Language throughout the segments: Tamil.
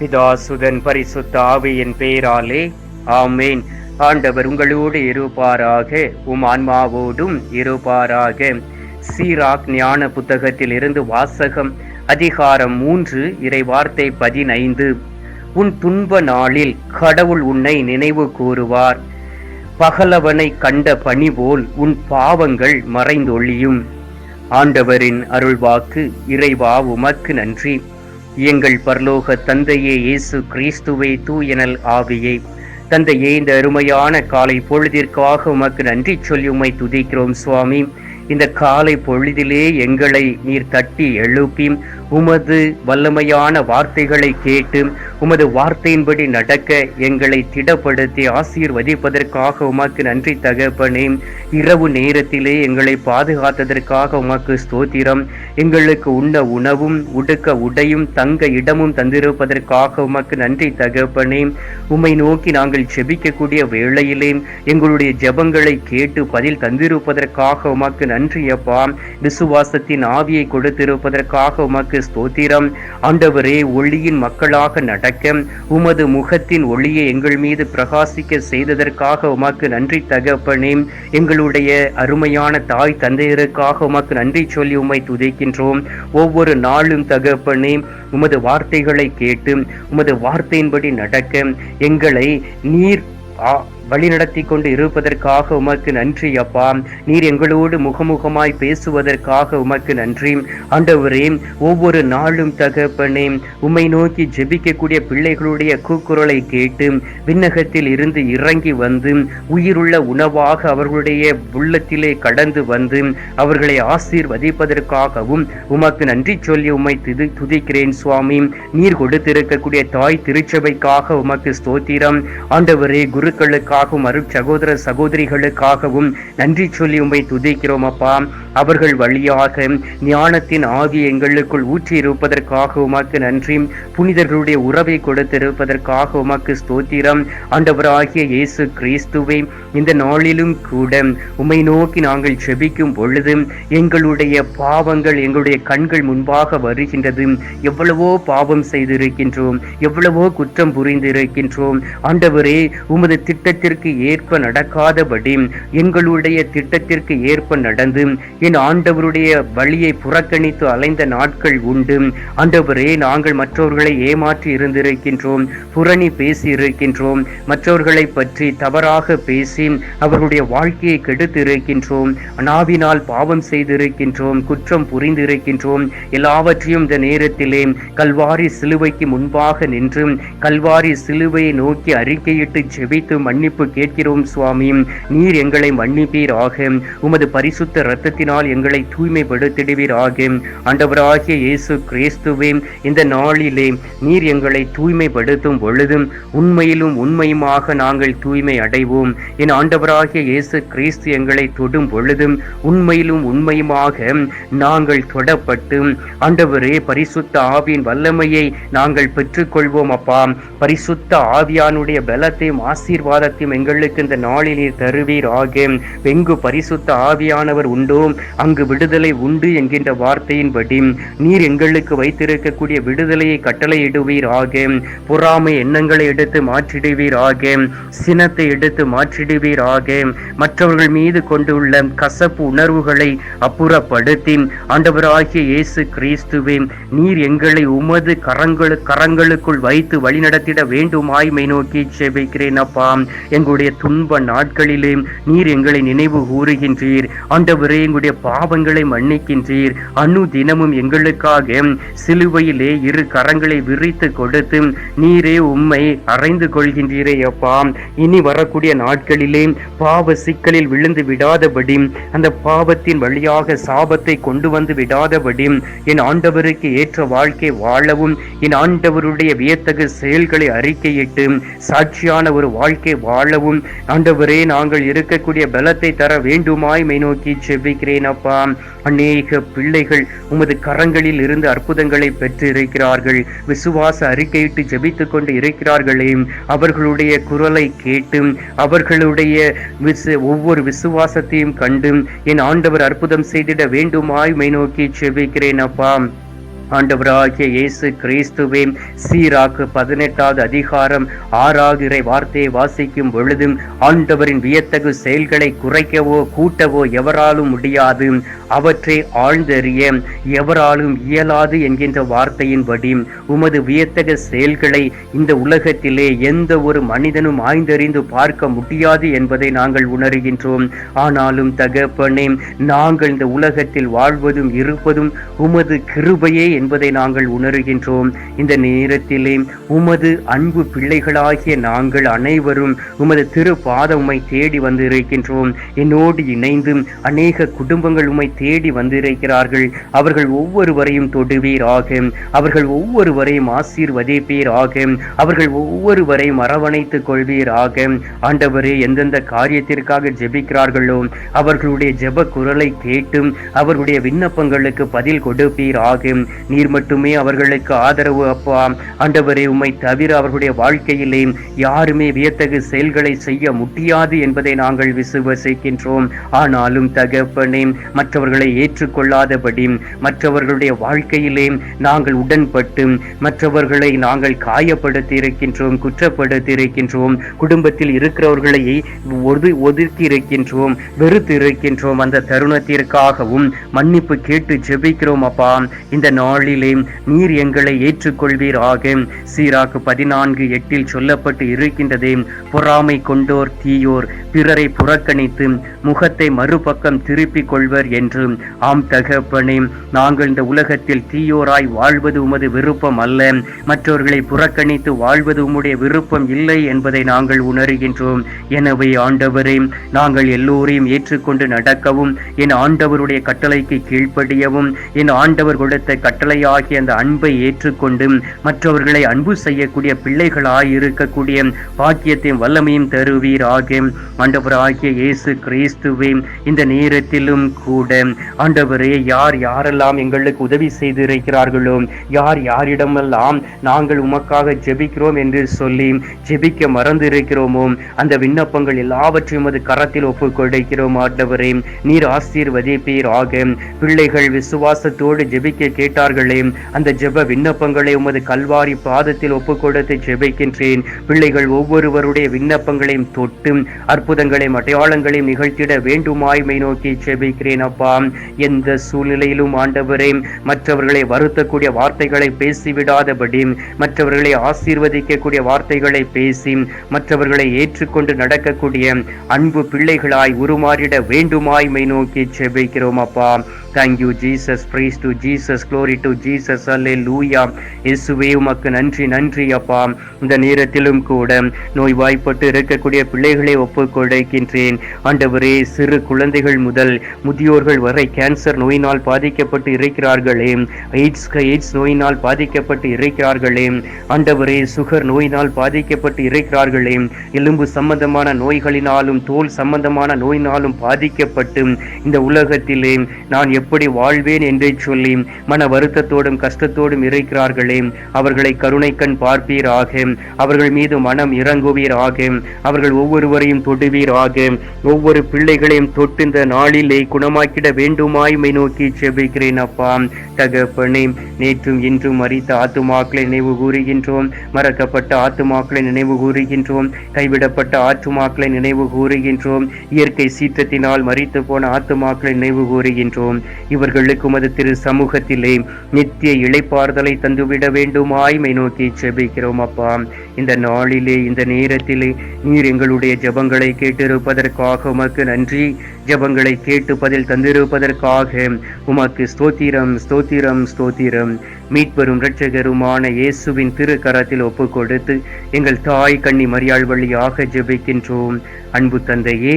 பிதாசுதன் பரிசுத்த ஆவியின் பெயராலே ஆமேன். ஆண்டவர் உங்களோடு இருப்பாராக உம் ஆன்மாவோடும் இருப்பாராக. சீராக் ஞான புத்தகத்தில் இருந்து வாசகம் அதிகாரம் மூன்று இறை வார்த்தை பதினைந்து. உன் துன்ப நாளில் கடவுள் உன்னை நினைவு கூறுவார். பகலவனை கண்ட பணி போல் உன் பாவங்கள் மறைந்தொழியும். ஆண்டவரின் அருள்வாக்கு இறைவா உமக்கு நன்றி. எங்கள் பரலோக தந்தையே இயேசு கிறிஸ்துவை தூயனல் ஆவியே. தந்தையே இந்த அருமையான காலை பொழுதிற்காக உமக்கு நன்றி சொல்லி உம்மை துதிக்கிறோம் சுவாமி. இந்த காலை பொழுதிலே எங்களை நீர் தட்டி எழுப்பி உமது வல்லமையான வார்த்தைகளை கேட்டு உமது வார்த்தையின்படி நடக்க எங்களை திடப்படுத்தி ஆசீர்வதிப்பதற்காக உமக்கு நன்றி தகப்பனே. இரவு நேரத்திலே எங்களை பாதுகாத்ததற்காக உமக்கு ஸ்தோத்திரம். எங்களுக்கு உண்ண உணவும் உடுக்க உடையும் தங்க இடமும் தந்திருப்பதற்காக உமக்கு நன்றி தகப்பனே. உம்மை நோக்கி நாங்கள் ஜெபிக்கக்கூடிய வேளையிலே எங்களுடைய ஜெபங்களை கேட்டு பதில் தந்திருப்பதற்காக உமக்கு நன்றி அப்பா விசுவாசத்தின் ஆவியை கொடுத்திருப்பதற்காக உமக்கு ஸ்தோத்திரம். ஆண்டவரே ஒளியின் மக்களாக நடக்க உமது முகத்தின் ஒளியை எங்கள் மீது பிரகாசிக்க செய்ததற்காக உமக்கு நன்றி தகப்பனே. எங்களுடைய அருமையான தாய் தந்தையருக்காக உமக்கு நன்றி சொல்லி உம்மை துதிக்கின்றோம். ஒவ்வொரு நாளும் தகப்பனே உமது வார்த்தைகளை கேட்டு உமது வார்த்தையின்படி நடக்க எங்களை நீர் ஆ- வழிநடத்தி கொண்டு இருப்பதற்காக உமக்கு நன்றி அப்பா. நீர் எங்களோடு முகமுகமாய் பேசுவதற்காக உமக்கு நன்றி. ஆண்டவரே ஒவ்வொரு நாளும் தகப்பனே உம்மை நோக்கி ஜெபிக்கக்கூடிய பிள்ளைகளுடைய கூக்குரலை கேட்டு விண்ணகத்தில் இருந்து இறங்கி வந்து உயிருள்ள உணவாக அவர்களுடைய உள்ளத்திலே கடந்து வந்து அவர்களை ஆசீர்வதிப்பதற்காகவும் உமக்கு நன்றி சொல்லி உம்மை துதி துதிக்கிறேன் சுவாமி. நீர் கொடுத்திருக்கக்கூடிய தாய் திருச்சபைக்காக உமக்கு ஸ்தோத்திரம். ஆண்டவரே குருக்களுக்காக உங்களுக்காகவும் அருட் சகோதர சகோதரிகளுக்காகவும் நன்றி சொல்லி உம்மை துதிக்கிறோம் அப்பா. அவர்கள் வழியாக ஞானத்தின் ஆவி எங்களுக்குள் ஊற்றி இருப்பதற்காக உமக்கு நன்றி. புனிதர்களுடைய உறவை கொடுத்திருப்பதற்காக உமக்கு ஸ்தோத்திரம். ஆண்டவராகிய இயேசு கிறிஸ்துவை இந்த நாளிலும் கூட உம்மை நோக்கி நாங்கள் செபிக்கும் பொழுது எங்களுடைய பாவங்கள் எங்களுடைய கண்கள் முன்பாக வருகின்றது. எவ்வளவோ பாவம் செய்திருக்கின்றோம் எவ்வளவோ குற்றம் புரிந்திருக்கின்றோம். ஆண்டவரே உமது திட்டத்தில் திட்டத்திற்கு ஏற்ப நடக்காதபடி எங்களுடைய திட்டத்திற்கு ஏற்ப நடந்து என் ஆண்டவருடைய வழியை புறக்கணித்து அலைந்த நாட்கள் உண்டு. ஆண்டவரே நாங்கள் மற்றவர்களை ஏமாற்றி இருந்திருக்கின்றோம் புரணி பேசி இருக்கின்றோம் மற்றவர்களை பற்றி தவறாக பேசி அவர்களுடைய வாழ்க்கையை கெடுத்து இருக்கின்றோம் நாவினால் பாவம் செய்திருக்கின்றோம் குற்றம் புரிந்திருக்கின்றோம். எல்லாவற்றையும் இந்த நேரத்திலே கல்வாரி சிலுவைக்கு முன்பாக நின்று கல்வாரி சிலுவையை நோக்கி அறிக்கையிட்டு ஜெபித்து மன்னிப்பு மன்னிப்பு கேட்கிறோம் சுவாமி. நீர் எங்களை மன்னிப்பீராக. உமது பரிசுத்த இரத்தத்தினால் எங்களை தூய்மைப்படுத்திடுவீராக. ஆண்டவராகிய இயேசு கிறிஸ்துவே இந்த நாளிலே நீர் எங்களை தூய்மைப்படுத்தும் பொழுதும் உண்மையிலும் உண்மையுமாக நாங்கள் தூய்மை அடைவோம். என் ஆண்டவராகிய இயேசு கிறிஸ்து எங்களை தொடும் பொழுதும் உண்மையிலும் உண்மையுமாக நாங்கள் தொடப்பட்டு ஆண்டவரே பரிசுத்த ஆவியின் வல்லமையை நாங்கள் பெற்றுக்கொள்வோம் அப்பா. பரிசுத்த ஆவியானுடைய பலத்தையும் ஆசீர்வாதத்தையும் எங்களுக்கு இந்த நாளில் நீர் தருவீராக எங்கு பரிசுத்த ஆவியானவர் உண்டோ? அங்கு விடுதலை உண்டு என்கின்ற வார்த்தையின்படி நீர் எங்களுக்கு வைத்திருக்கக்கூடிய விடுதலையை கட்டளையிடுவீராக பொறாமை எண்ணங்களை எடுத்து மாற்றிடுவீராக சினத்தை எடுத்து மாற்றிடுவீராக மற்றவர்கள் மீது கொண்டுள்ள கசப்பு உணர்வுகளை அப்புறப்படுத்தி ஆண்டவராகிய இயேசு கிறிஸ்துவே நீர் எங்களை உமது கரங்களு கரங்களுக்குள் வைத்து வழிநடத்திட வேண்டுமாய்மை நோக்கி செபிக்கிறேன் அப்பா. எங்களுடைய துன்ப நாட்களிலே நீர் எங்களை நினைவு கூறுகின்றீர். ஆண்டவரே எங்களுடைய பாவங்களை மன்னிக்கின்றீர். அணு தினமும் எங்களுக்காக சிலுவையிலே இரு கரங்களை விரித்து கொடுத்து நீரே உம்மை அறைந்து கொள்கின்றீரே அப்பா. இனி வரக்கூடிய நாட்களிலே பாவ சிக்கலில் விழுந்து விடாதபடி அந்த பாவத்தின் வழியாக சாபத்தை கொண்டு வந்து விடாதபடி என் ஆண்டவருக்கு ஏற்ற வாழ்க்கை வாழவும் என் ஆண்டவருடைய வியத்தகு செயல்களை அறிக்கையிட்டு சாட்சியான ஒரு வாழ்க்கை வாழவும். ஆண்டவரே நாங்கள் இருக்கக்கூடிய பலத்தை தர வேண்டுமாய் மை நோக்கி செபிக்கிறேன் அப்பா. அநேக பிள்ளைகள் உமது கரங்களில் இருந்து அற்புதங்களை பெற்று இருக்கிறார்கள் விசுவாச அறிக்கையிட்டு ஜபித்து கொண்டு இருக்கிறார்களே. அவர்களுடைய குரலை கேட்டு அவர்களுடைய விசு ஒவ்வொரு விசுவாசத்தையும் கண்டு என் ஆண்டவர் அற்புதம் செய்திட வேண்டுமாய் மை நோக்கி செபிக்கிறேன் அப்பா. ஆண்டவராகிய இயேசு கிறிஸ்துவே சீராக்கு பதினெட்டாவது அதிகாரம் ஆறாவது இறை வார்த்தையை வாசிக்கும் பொழுதும் ஆண்டவரின் வியத்தகு செயல்களை குறைக்கவோ கூட்டவோ எவராலும் முடியாது. அவற்றை ஆழ்ந்தறிய எவராலும் இயலாது என்கின்ற வார்த்தையின்படி உமது வியத்தக செயல்களை இந்த உலகத்திலே எந்த ஒரு மனிதனும் ஆய்ந்தறிந்து பார்க்க முடியாது என்பதை நாங்கள் உணர்கின்றோம். ஆனாலும் தகப்பனே நாங்கள் இந்த உலகத்தில் வாழ்வதும் இருப்பதும் உமது கிருபையே என்பதை நாங்கள் உணர்கின்றோம். இந்த நேரத்திலே உமது அன்பு பிள்ளைகளாகிய நாங்கள் அனைவரும் உமது திரு பாதமை தேடி வந்திருக்கின்றோம். என்னோடு இணைந்து அநேக குடும்பங்கள் உம்மை தேடி வந்திருக்கிறார்கள். அவர்கள் ஒவ்வொருவரையும் தொடுவீராக. அவர்கள் ஒவ்வொருவரையும் ஆசீர்வதிப்பீராக. அவர்கள் ஒவ்வொருவரையும் அரவணைத்துக் கொள்வீராக. ஆண்டவரே எந்தெந்த காரியத்திற்காக ஜெபிக்கிறார்களோ அவர்களுடைய ஜெப குரலை கேட்டும் அவர்களுடைய விண்ணப்பங்களுக்கு பதில் கொடுப்பீராக. நீர் மட்டுமே அவர்களுக்கு ஆதரவு அப்பா. ஆண்டவரே உம்மை தவிர அவர்களுடைய வாழ்க்கையிலே யாருமே வியத்தகு செயல்களை செய்ய முடியாது என்பதை நாங்கள் விசுவசிக்கின்றோம். ஆனாலும் தகப்பனே மற்றவர்களை ஏற்றுக்கொள்ளாதபடி மற்றவர்களுடைய வாழ்க்கையிலே நாங்கள் உடன்பட்டு மற்றவர்களை நாங்கள் காயப்படுத்தி இருக்கின்றோம் குற்றப்படுத்தி இருக்கின்றோம் குடும்பத்தில் இருக்கிறவர்களை ஒது ஒதுக்கி இருக்கின்றோம் வெறுத்து இருக்கின்றோம் அந்த தருணத்திற்காகவும் மன்னிப்பு கேட்டு ஜெபிக்கிறோம் அப்பா. இந்த நாளிலே நீர் எங்களை ஏற்றுக்கொள்வீராக. சீராக்கு பதினான்கு எட்டில் சொல்லப்பட்டு இருக்கின்றதே. பொறாமை கொண்டோர் தீயோர் பிறரை புறக்கணித்து முகத்தை மறுபக்கம் திருப்பிக் கொள்வர் என்று. ஆம் தகப்பனே நாங்கள் இந்த உலகத்தில் தீயோராய் வாழ்வது உமது விருப்பம் அல்ல. மற்றவர்களை புறக்கணித்து வாழ்வது உம்முடைய விருப்பம் இல்லை என்பதை நாங்கள் உணர்கின்றோம். எனவே ஆண்டவரே நாங்கள் எல்லோரையும் ஏற்றுக்கொண்டு நடக்கவும் என் ஆண்டவருடைய கட்டளைக்கு கீழ்ப்படியவும் என் ஆண்டவர் கொடுத்த கட்டளை கட்டளையாகிய அந்த அன்பை ஏற்றுக்கொண்டு மற்றவர்களை அன்பு செய்யக்கூடிய பிள்ளைகளாய் இருக்கக்கூடிய பாக்கியத்தையும் வல்லமையும் தருவீராக. ஆண்டவராகிய இயேசு கிறிஸ்துவே இந்த நேரத்திலும் கூட ஆண்டவரே யார் யாரெல்லாம் எங்களுக்கு உதவி செய்திருக்கிறார்களோ யார் யாரிடமெல்லாம் நாங்கள் உமக்காக ஜெபிக்கிறோம் என்று சொல்லி ஜெபிக்க மறந்திருக்கிறோமோ அந்த விண்ணப்பங்கள் எல்லாவற்றையும் அது கரத்தில் ஒப்புக் கொடுக்கிறோம் ஆண்டவரே. நீர் ஆசீர்வதிப்பீராக. பிள்ளைகள் விசுவாசத்தோடு ஜெபிக்க கேட்டார்கள் அந்த ஜெப விண்ணப்பங்களை உமது கல்வாரி பாதத்தில் ஒப்புக் கொடுத்து ஜெபிக்கின்றேன். பிள்ளைகள் ஒவ்வொருவருடைய விண்ணப்பங்களையும் தொட்டு அற்புதங்களையும் அடையாளங்களையும் நிகழ்த்திட வேண்டுமாய்மை நோக்கி ஜெபிக்கிறேன் அப்பா. எந்த சூழ்நிலையிலும் ஆண்டவரே மற்றவர்களை வருத்தக்கூடிய வார்த்தைகளை பேசிவிடாதபடி மற்றவர்களை ஆசீர்வதிக்கக்கூடிய வார்த்தைகளை பேசி மற்றவர்களை ஏற்றுக்கொண்டு நடக்கக்கூடிய அன்பு பிள்ளைகளாய் உருமாறிட வேண்டுமாய்மை நோக்கி ஜெபிக்கிறோம் அப்பா. Thank you Jesus praise to Jesus glory to Jesus hallelujah இயேசுவே உமக்கு நன்றி நன்றி அப்பா. இந்த நேரத்திலும் கூட நோய் வாய்ப்பட்டு இருக்கக்கூடிய பிள்ளைகளை ஒப்புக்கொடுக்கின்றேன். ஆண்டவரே சிறு குழந்தைகள் முதல் முதியோர்கள் வரை கேன்சர் நோயினால் பாதிக்கப்பட்டு இருக்கிறார்களே. எய்ட்ஸ் எய்ட்ஸ் நோயினால் பாதிக்கப்பட்டு இருக்கிறார்களே. ஆண்டவரே சுகர் நோயினால் பாதிக்கப்பட்டு இருக்கிறார்களே. எலும்பு சம்பந்தமான நோய்களினாலும் தோல் சம்பந்தமான நோயினாலும் பாதிக்கப்பட்டு இந்த உலகத்திலே நான் எப்படி வாழ்வேன் என்றே சொல்லி மன வருத்தத்தோடும் கஷ்டத்தோடும் இருக்கிறார்களே அவர்களை கருணை கண் பார்ப்பீராக. அவர்கள் மீது மனம் இறங்குவீராக. அவர்கள் ஒவ்வொருவரையும் தொடுவீராக. ஒவ்வொரு பிள்ளைகளையும் தொட்டு இந்த நாளிலே குணமாக்கிட வேண்டுமாய்மை நோக்கி செபிக்கிறேன் அப்பா. தகப்பனே நேற்றும் இன்றும் மறித்த ஆத்துமாக்களை நினைவு கூறுகின்றோம். மறக்கப்பட்ட ஆத்துமாக்களை நினைவு கூறுகின்றோம். கைவிடப்பட்ட ஆத்துமாக்களை நினைவு கூறுகின்றோம். இயற்கை சீற்றத்தினால் மறித்து போன ஆத்துமாக்களை நினைவு கூறுகின்றோம். இவர்களுக்கு உமது திரு சமூகத்திலே நித்திய இழைப்பார்தலை தந்துவிட வேண்டுமாய்மை நோக்கி செபிக்கிறோம் அப்பா. இந்த நாளிலே இந்த நேரத்திலே நீர் எங்களுடைய ஜெபங்களை கேட்டிருப்பதற்காக உமக்கு நன்றி. ஜெபங்களை கேட்டு பதில் தந்திருப்பதற்காக உமக்கு ஸ்தோத்திரம் ஸ்தோத்திரம் ஸ்தோத்திரம். மீட்பெரும் இரட்சகருமான இயேசுவின் திருக்கரத்தில் ஒப்பு கொடுத்து எங்கள் தாய் கண்ணி மரியாள் வழியாக ஜெபிக்கின்றோம். அன்பு தந்தையே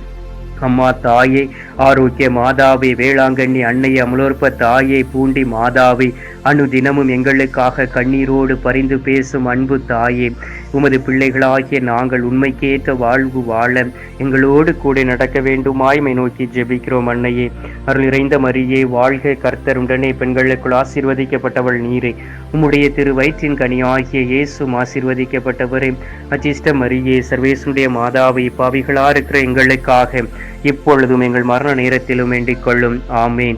அம்மா தாயே ஆரோக்கிய மாதாவே வேளாங்கண்ணி அன்னை அமலோற்ப தாயே பூண்டி மாதாவே. அனுதினமும் எங்களுக்காக கண்ணீரோடு பரிந்து பேசும் அன்பு தாயே. உமது பிள்ளைகளாகிய நாங்கள் உண்மைக்கேற்ற வாழ்வு வாழ எங்களோடு கூட நடக்க வேண்டுமாய்மை நோக்கி ஜெபிக்கிறோம் அன்னையே. அருள் நிறைந்த மரியே வாழ்க கர்த்தர் உடனே பெண்களுக்குள் ஆசீர்வதிக்கப்பட்டவள் நீரே. உம்முடைய திரு வயிற்றின் கனியாகிய இயேசும் ஆசீர்வதிக்கப்பட்டவரே. அச்சிஷ்ட மரியே சர்வேசுடைய மாதாவை பாவிகளா இருக்கிற எங்களுக்காக இப்பொழுதும் எங்கள் மரண நேரத்திலும் வேண்டிக் கொள்ளும். ஆமேன்.